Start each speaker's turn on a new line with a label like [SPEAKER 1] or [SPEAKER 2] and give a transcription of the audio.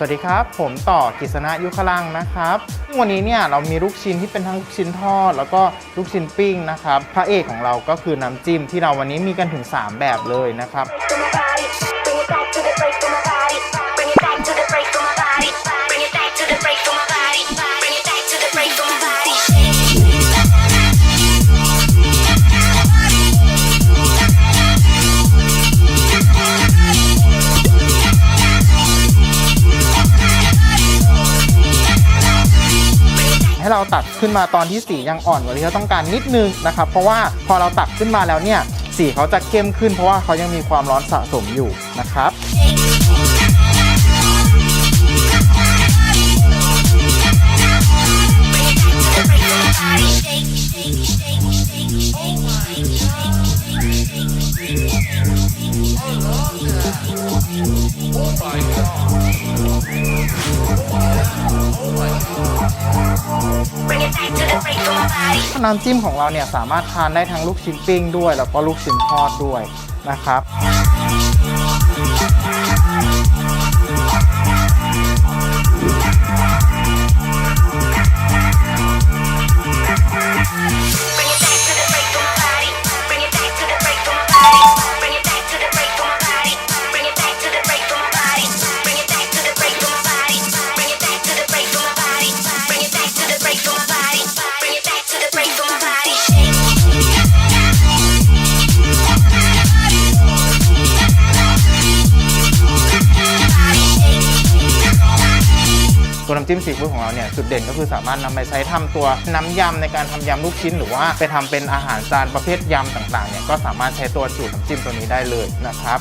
[SPEAKER 1] สวัสดีครับ ผมต่อกิษณะยุคลังนะครับ วันนี้เนี่ยเรามีลูกชิ้นที่เป็นทั้งลูกชิ้นทอด แล้วก็ลูกชิ้นปิ้งนะครับ พระเอกของเราก็คือน้ำจิ้มที่เราวันนี้มีกันถึง 3 แบบเลยนะครับ ให้เราตักขึ้นมาตอนที่สียังอ่อนกว่าที่เราต้องการนิดนึงนะครับเพราะว่าพอเราตักขึ้นมาแล้วเนี่ยสีเขาจะเข้มขึ้นเพราะว่าเขายังมีความร้อนสะสมอยู่นะครับ น้ำจิ้มของเราเนี่ยสามารถทานได้ทั้งลูกชิ้นปิ้งด้วย แล้วก็ลูกชิ้นทอดด้วยนะครับ ตัวน้ำจิ้มซีฟู้ดของเราเนี่ยจุดเด่นก็คือสามารถนำไปใช้ทำตัวน้ำยำในการทำยำลูกชิ้น หรือว่าไปทำเป็นอาหารจานประเภทยำต่างๆเนี่ยก็สามารถใช้ตัวสูตรน้ำจิ้มตัวนี้ได้เลยนะครับ